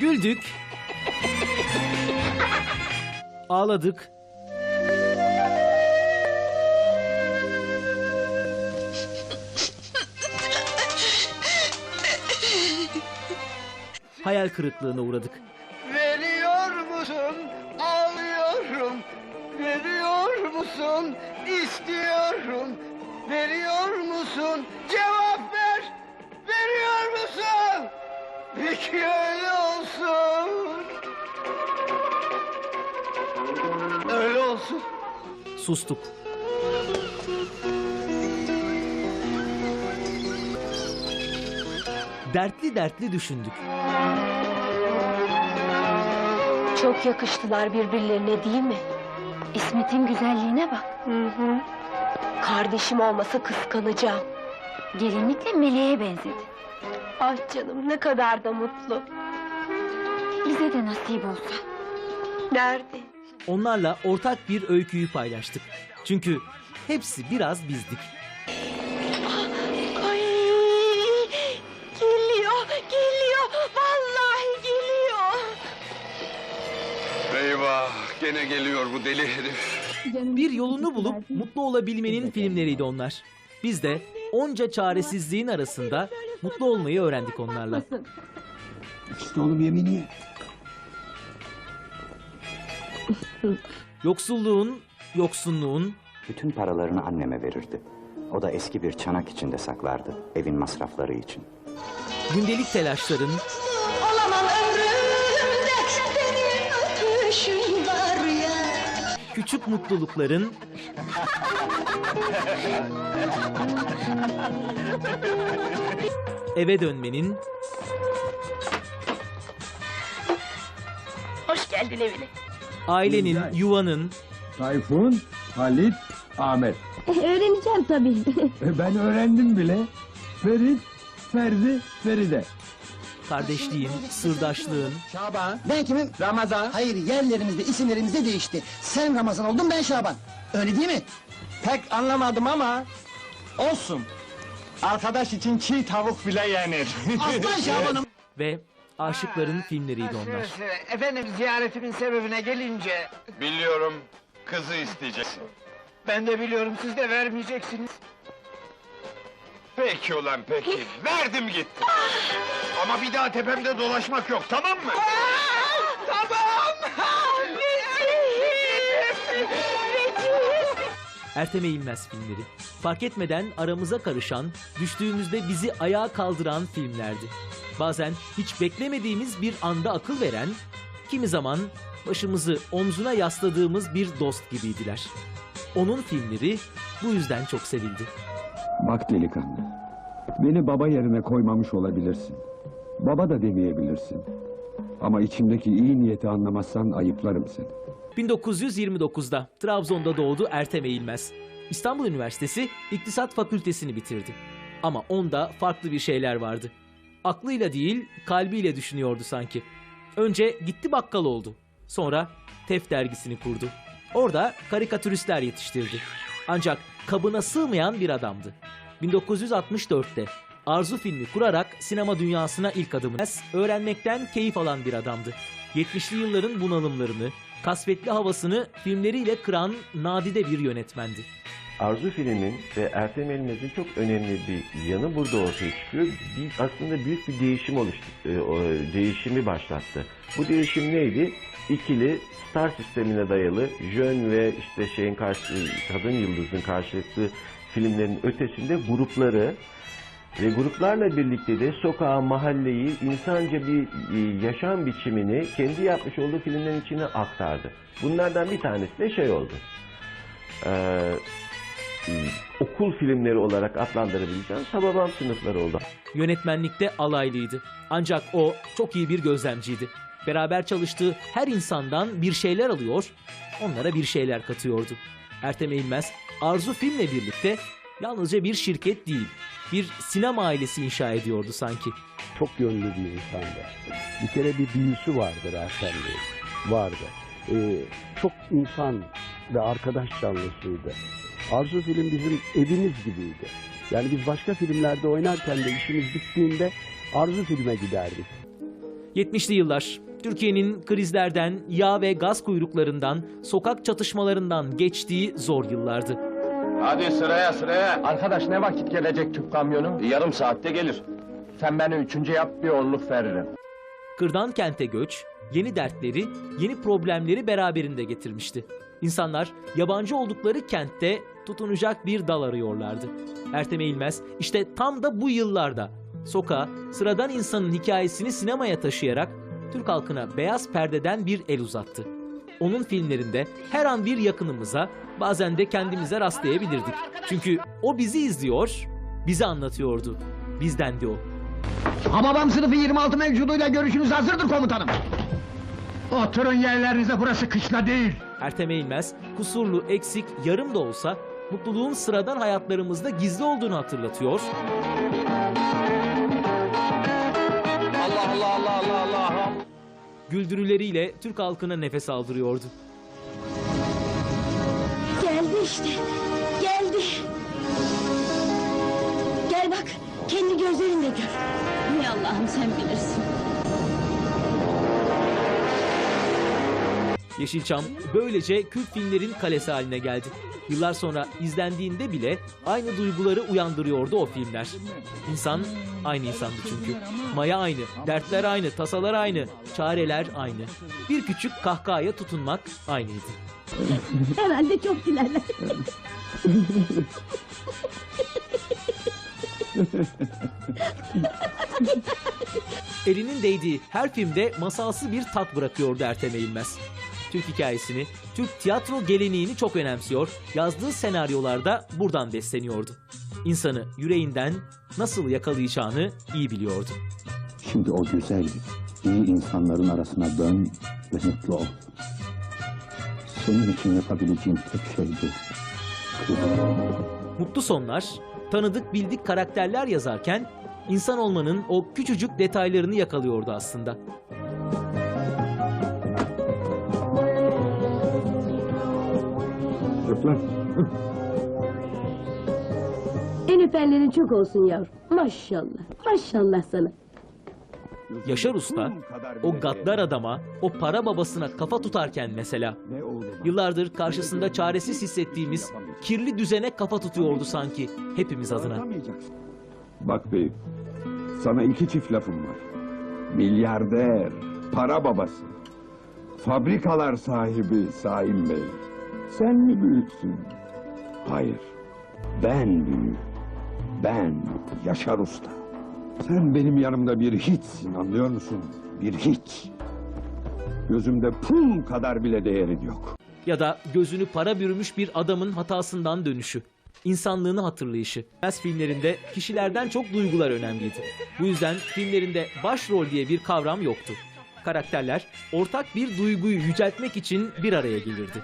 Güldük. Ağladık. Hayal kırıklığına uğradık. Öyle olsun. Öyle olsun. Sustuk. Dertli dertli düşündük. Çok yakıştılar birbirlerine değil mi? İsmet'in güzelliğine bak. Kardeşim olmasa kıskanacağım. Gelinlikle meleğe benzedi. Ah canım ne kadar da mutlu. Bize de nasip olsa. Nerede? Onlarla ortak bir öyküyü paylaştık. Çünkü hepsi biraz bizdik. Ay geliyor, geliyor. Vallahi geliyor. Eyvah gene geliyor bu deli herif. Bir yolunu bulup mutlu olabilmenin filmleriydi onlar. Biz de onca çaresizliğin arasında mutlu olmayı öğrendik onlarla. İşte oğlum yemini ye. Yoksulluğun, yoksunluğun, Bütün paralarını anneme verirdi. O da eski bir çanak içinde saklardı, evin masrafları için. gündelik telaşların, Olamam ömrümde senin öpüşün var ya. küçük mutlulukların, eve dönmenin, Hoş geldin evine. ailenin, yuvanın, Tayfun, Halit, Ahmet. Öğreneceğim tabii. E, ben öğrendim bile. Ferit, Ferdi, Feride. kardeşliğin, sırdaşlığın, Şaban. Ben kimim? Ramazan. Hayır yerlerimizde isimlerimiz de değişti. Sen Ramazan oldun ben Şaban. Öyle değil mi? Pek anlamadım ama olsun. Arkadaş için çiğ tavuk bile yenir. Aslan Şaban'ım. ve aşıkların filmleriydi onlar. Efendim ziyaretimin sebebine gelince Biliyorum kızı isteyeceksin. ben de biliyorum siz de vermeyeceksiniz. Peki ulan peki. Verdim gitti. Ama bir daha tepemde dolaşmak yok tamam mı? Ertem Eğilmez filmleri. Fark etmeden aramıza karışan, düştüğümüzde bizi ayağa kaldıran filmlerdi. Bazen hiç beklemediğimiz bir anda akıl veren, kimi zaman başımızı omzuna yasladığımız bir dost gibiydiler. Onun filmleri bu yüzden çok sevildi. Bak delikanlı. Beni baba yerine koymamış olabilirsin. Baba da demeyebilirsin. Ama içimdeki iyi niyeti anlamazsan ayıplarım seni. 1929'da Trabzon'da doğdu Ertem Eğilmez. İstanbul Üniversitesi İktisat Fakültesini bitirdi. Ama onda farklı bir şeyler vardı. Aklıyla değil, kalbiyle düşünüyordu sanki. Önce gitti bakkal oldu. Sonra Tef dergisini kurdu. Orada karikatüristler yetiştirdi. Ancak kabına sığmayan bir adamdı. 1964'te Arzu filmi kurarak sinema dünyasına ilk adımını öğrenmekten keyif alan bir adamdı. 70'li yılların bunalımlarını, kasvetli havasını filmleriyle kıran nadide bir yönetmendi. Arzu filmin ve Ertem Elmez'in çok önemli bir yanı burada ortaya çıkıyor. Bir, aslında büyük bir değişim oluştu, e, değişimi başlattı. Bu değişim neydi? İkili star sistemine dayalı jön ve işte şeyin karşı kadın yıldızın karşılıklı filmlerin ötesinde grupları ve gruplarla birlikte de sokağı, mahalleyi, insanca bir e, yaşam biçimini kendi yapmış olduğu filmlerin içine aktardı. Bunlardan bir tanesi de şey oldu. Ee, okul filmleri olarak adlandırabileceğim Hababam sınıfları oldu. Yönetmenlikte alaylıydı. Ancak o çok iyi bir gözlemciydi. Beraber çalıştığı her insandan bir şeyler alıyor, onlara bir şeyler katıyordu. Ertem Eğilmez, Arzu Film'le birlikte yalnızca bir şirket değil, bir sinema ailesi inşa ediyordu sanki. çok yönlü bir insandı. Bir kere bir büyüsü vardır Ertem Bey. Vardı. Ee, çok insan ve arkadaş canlısıydı. Arzu film bizim evimiz gibiydi. Yani biz başka filmlerde oynarken de işimiz bittiğinde Arzu filme giderdik. 70'li yıllar. Türkiye'nin krizlerden, yağ ve gaz kuyruklarından, sokak çatışmalarından geçtiği zor yıllardı. Hadi sıraya sıraya. Arkadaş ne vakit gelecek tüp kamyonu? Yarım saatte gelir. Sen beni üçüncü yap bir onluk veririm. Kırdan kente göç, yeni dertleri, yeni problemleri beraberinde getirmişti. İnsanlar yabancı oldukları kentte tutunacak bir dal arıyorlardı. Ertem Eğilmez işte tam da bu yıllarda sokağa sıradan insanın hikayesini sinemaya taşıyarak Türk halkına beyaz perdeden bir el uzattı. Onun filmlerinde her an bir yakınımıza, bazen de kendimize rastlayabilirdik. Çünkü o bizi izliyor, bizi anlatıyordu. Bizdendi o. Hababam sınıfı 26 mevcuduyla görüşünüz hazırdır komutanım. Oturun yerlerinize burası kışla değil. Ertem Eğilmez, kusurlu, eksik, yarım da olsa mutluluğun sıradan hayatlarımızda gizli olduğunu hatırlatıyor. Allah Allah Allah Allah Allah. Güldürüleriyle Türk halkına nefes aldırıyordu. Geldi işte. Geldi. Gel bak. Kendi gözlerinle gör. Hay Allah'ım sen bilirsin. Yeşilçam böylece kült filmlerin kalesi haline geldi. Yıllar sonra izlendiğinde bile aynı duyguları uyandırıyordu o filmler. İnsan aynı insandı çünkü. Maya aynı, dertler aynı, tasalar aynı, çareler aynı. Bir küçük kahkahaya tutunmak aynıydı. Herhalde çok gülerler. Elinin değdiği her filmde masalsı bir tat bırakıyordu Ertem Eğilmez. Türk hikayesini, Türk tiyatro geleneğini çok önemsiyor, yazdığı senaryolarda buradan besleniyordu. İnsanı yüreğinden nasıl yakalayacağını iyi biliyordu. Şimdi o güzel, iyi insanların arasına dön ve mutlu ol. Senin için yapabileceğim tek şey bu. Mutlu sonlar, tanıdık bildik karakterler yazarken insan olmanın o küçücük detaylarını yakalıyordu aslında. Çocuklar, En öpenlerin çok olsun yavrum. Maşallah. Maşallah sana. Yaşar Usta, o gaddar adama, o para babasına kafa tutarken mesela? Yıllardır karşısında çaresiz hissettiğimiz kirli düzene kafa tutuyordu sanki hepimiz adına. Bak beyim, sana iki çift lafım var. Milyarder, para babası, fabrikalar sahibi Saim Bey. Sen mi büyüksün? Hayır, ben büyüğüm. Ben Yaşar Usta. Sen benim yanımda bir hiçsin anlıyor musun? Bir hiç. Gözümde pul kadar bile değerin yok. Ya da gözünü para bürümüş bir adamın hatasından dönüşü. İnsanlığını hatırlayışı. Beyaz filmlerinde kişilerden çok duygular önemliydi. Bu yüzden filmlerinde başrol diye bir kavram yoktu. Karakterler ortak bir duyguyu yüceltmek için bir araya gelirdi.